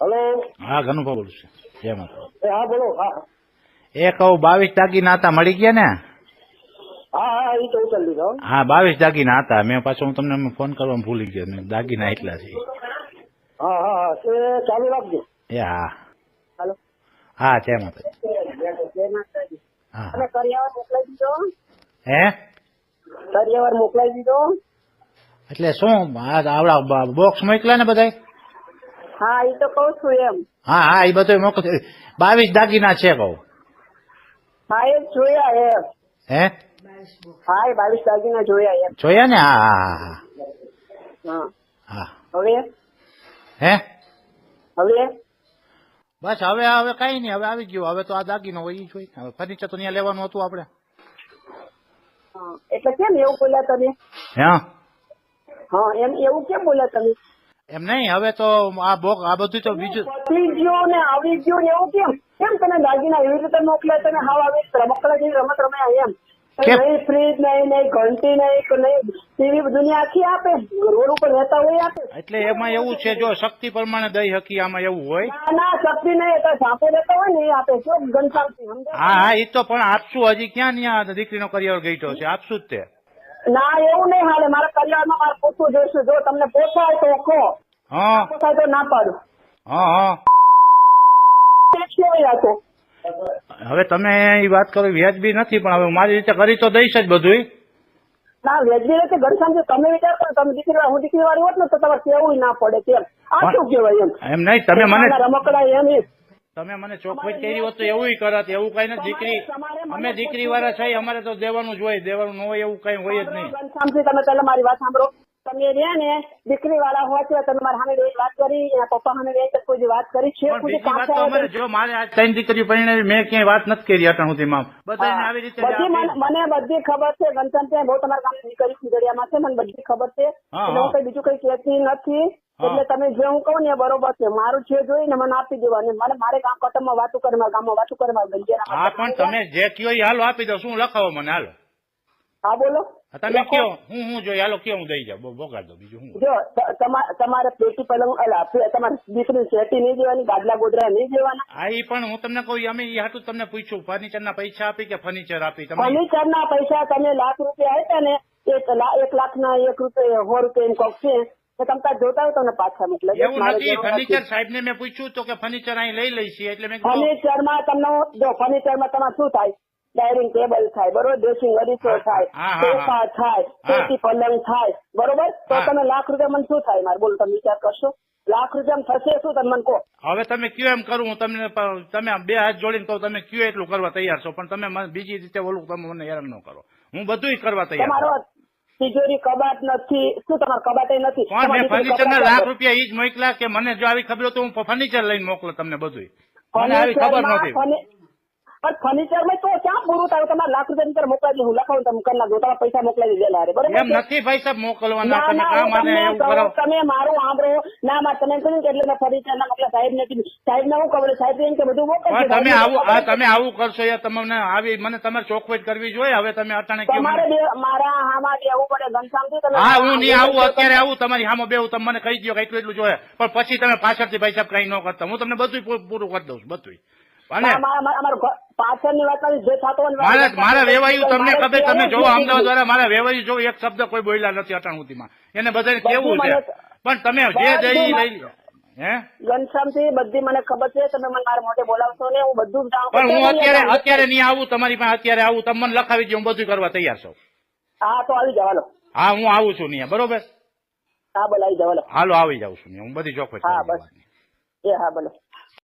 Hello? હા ઘનુભા બોલું છું. જય માતા હા બોલો હા. એ કહું બાવીસ દાગીના હતા મળી ગયા ને? હા બાવીસ દાગીના હતા મેં પાછો હું તમને ફોન કરવા ભૂલી ગયો મેં દાગીના એટલા છે. ચાલુ રાખજો. એ હા. હાલો. હા જય માતા હા. હે? કરિયાવર મોકલાઈ દીધો? એટલે શું? આવડા બોક્સ મોકલ્યા ને બધાય? હા એ તો કઉ છું એમ. હા હા એ બધું મોકલ બાવીસ દાગીના છે કહું. હા એ જોયા એ હે? હા એ બાવીસ દાગીના જોયા એમ. જોયા ને? હા હા હા હા. હવે? હે? હવે? બસ હવે હવે કઈ નહીં હવે આવી ગયું. હવે તો આ દાગીનો હોય એ જોઈ. હવે ફર્નિચર તો ત્યાં લેવાનું હતું આપણે. એટલે કેમ એવું બોલ્યા તમે? હા? હા એમ એવું કેમ બોલ્યા તમે? એમ નહીં હવે તો આ બોક આ બધું તો બીજું પતી ગયો ને આવી ગયો ને એવું કેમ? કેમ તને દાગીના એવી રીતે મોકલ્યા? તને હાવ આવી રમકડા જેવી રમત રમ્યા એમ. નહીં ફ્રીજ નહીં નહીં ઘંટી નહીં નહીં ટીવી દુનિયા આખી આપે. રોડ ઉપર રહેતા હોય આપે. એટલે એમાં એવું છે જો શક્તિ પ્રમાણે દઈ હકી આમાં એવું હોય. ના શક્તિ નહીં તો સાપે રહેતા હોય ને એ આપે. શું ઘનશ્યામથી હા હા એ તો પણ આપશું હજી ક્યાં ત્યાં દીકરીનો કરિયર ગઈટો છે? આપશું જ તે. ના એવું નહીં હાલે. મારા કલ્યાણમાં મારે પૂછવું જોઈશું. જો તમને પોસાય તો કહો. પોસાય તો ના પાડું. હા હા. હવે તમે એ વાત કરો વ્યાજબી નથી પણ હવે મારી રીતે કરી તો દઈશ જ બધું ના વ્યાજબી રીતે ઘનશ્યામથી તમે વિચાર કરો તમે દીકરી વાળી- હું દીકરી વાળી હોત ને તો તમારે કેવું ના પડે કેમ? આ શું કહેવાય એમ? એમ નહીં તમે મને રમકડા એમ. તમે મને ચોખવટ કરી હોત તો એવું કરત એવું કઈ નથી. દીકરી અમે દીકરી વાળા છે અમારે તો દેવાનું જ હોય દેવાનું ન હોય એવું કઈ હોય જ નહીં. તમે પેલા મારી વાત સાંભળો. તમે રહ્યા ને દીકરી વાળા હોય છે તમે મારા સામે વાત કરી એના પપ્પા સામે બે કોઈ વાત કરી છે જો મારે ત્રણ દીકરી પરિણામે મેં ક્યાંય વાત નથી કરી અટાણ સુધીમાં બધાને આવી રીતે બધી મને બધી ખબર છે ગણતંત્ર બહુ તમારા ગામની દીકરી ખીજડીયામાં છે મને બધી ખબર છે. હું કઈ બીજું કઈ કહેતી નથી. હા. એટલે તમે જે હું કહું ને બરોબર છે. મારું છે જોઈને મને આપી દેવાનું મને મારે ગામ કટમમાં વાતું કરવા ગામમાં વાતું કરવા મારા હા પણ તમે જે કયો એ હાલો આપી દો. શું લખાવો મને? હાલો. હા બોલો. તમે કયો? હું હું જોઈએ. હાલો કયો હું દઈ જાઉં? બોગાડ દો બીજું હું. જો તમારે પેટી પલંગ અલા તમારે દીકરી શેટી નહીં દેવાની ગાદલા ગોદરા નહીં દેવાના. હા એ પણ હું તમને કહું અમે એ હાટું તમને પૂછ્યું ફર્નિચર ના પૈસા આપી કે ફર્નિચર આપી? ફર્નિચર ના પૈસા તમે લાખ રૂપિયા આપ્યા ને એક લાખ ના એક રૂપિયા સો રૂપિયા એમ કહું છે. તો જોતા હોય તમને પાછા મોકલે. એવું નથી ફર્નિચર સાહેબ ને મેં પૂછ્યું તો કે ફર્નિચર અહીં લઈ લઈ છીએ એટલે મેં ફર્નિચરમાં તમને જો ફર્નિચરમાં તમારે શું થાય? ડાઇનિંગ ટેબલ થાય બરોબર? ડ્રેસિંગ અરીસો થાય સોફા થાય હા. પલંગ થાય બરોબર? તો તમે લાખ રૂપિયા મને શું થાય મારે? બોલો તમે વિચાર કરશો. લાખ રૂપિયા થશે શું તમે મને કહો? હવે તમે કયો એમ કરું હું તમને તમે બે હાથ જોડીને કહું તમે કયો એટલું કરવા તૈયાર છો પણ તમે બીજી રીતે ઓલું તમે મને હેરાન ન કરો. હું બધું કરવા તૈયાર. તિજોરી કબાટ નથી. શું તમારે કબાટ નથી? ફર્નિચર ના લાખ રૂપિયા ઈ જ મોકલા કે મને જો આવી ખબર તો હું ફર્નિચર લઈને મોકલો તમને બધું મને આવી ખબર નથી પણ ફર્નિચરમાં તો ક્યાં પૂરું થાય? તમારે લાખ રૂપિયા અંદર મોકલાવી. હું લખાવું તમે કરી નાખો તમારા પૈસા મોકલાવી દેલા અરે બરોબર એમ નથી પૈસા મોકલવાના. તમે એવું કરો. મારું આંબરો ના માં તમે કહ્યું કે એટલે મેં ફર્નિચર ના મોકલા. સાહેબ ને સાહેબ ને હું કહું સાહેબ એમ કે બધું મોકલશે. તમે આવું આ તમે આવું કરશો યાર. તમને આવી મને તમારે ચોખવટ કરવી જોઈએ. હવે તમે અટાણે મારે તમારે મારા હામાં બેવું પડે. ઘનશ્યામથી તમે હા હું નહીં આવું. અત્યારે આવું. તમારી સામે બેવું તમે મને કહી દો કે એટલું એટલું જોઈએ. પણ પછી તમે પાછળથી ભાઈ સાહેબ કઈ ન કરતા. હું તમને બધું પૂરું કરી દઉં છું. બધું મારા- મારા- મારા- અમારું ઘર- પાછળની વાત નથી, જે થતું હોય ને મારા વાત મારા નથી. વેવાયું તમને ખબર તમે જોવો અમદાવાદ વાળા મારા વેવાયું જો એક શબ્દ કોઈ બોલ્યા નથી અટાણ સુધીમાં. એને બધાને કેવું છે? પણ તમે જે જઈ લઈ લો. ઘનશ્યામથી બધી મને ખબર છે તમે મને મારા મોઢે બોલાવશો ને હું બધું જાણું પણ હું અત્યારે અત્યારે નહીં આવું તમારી પાસે અત્યારે આવું તમને લખાવી દઉં બધું કરવા તૈયાર છો. હા તો આવી જવાનો હા હું આવું છું નહીં બરોબર? હા બોલો આવી જાવ હાલો. હાલો આવી જાઉં છું હું બધી ચોખ્ખો હા, બસ. એ હા બોલો.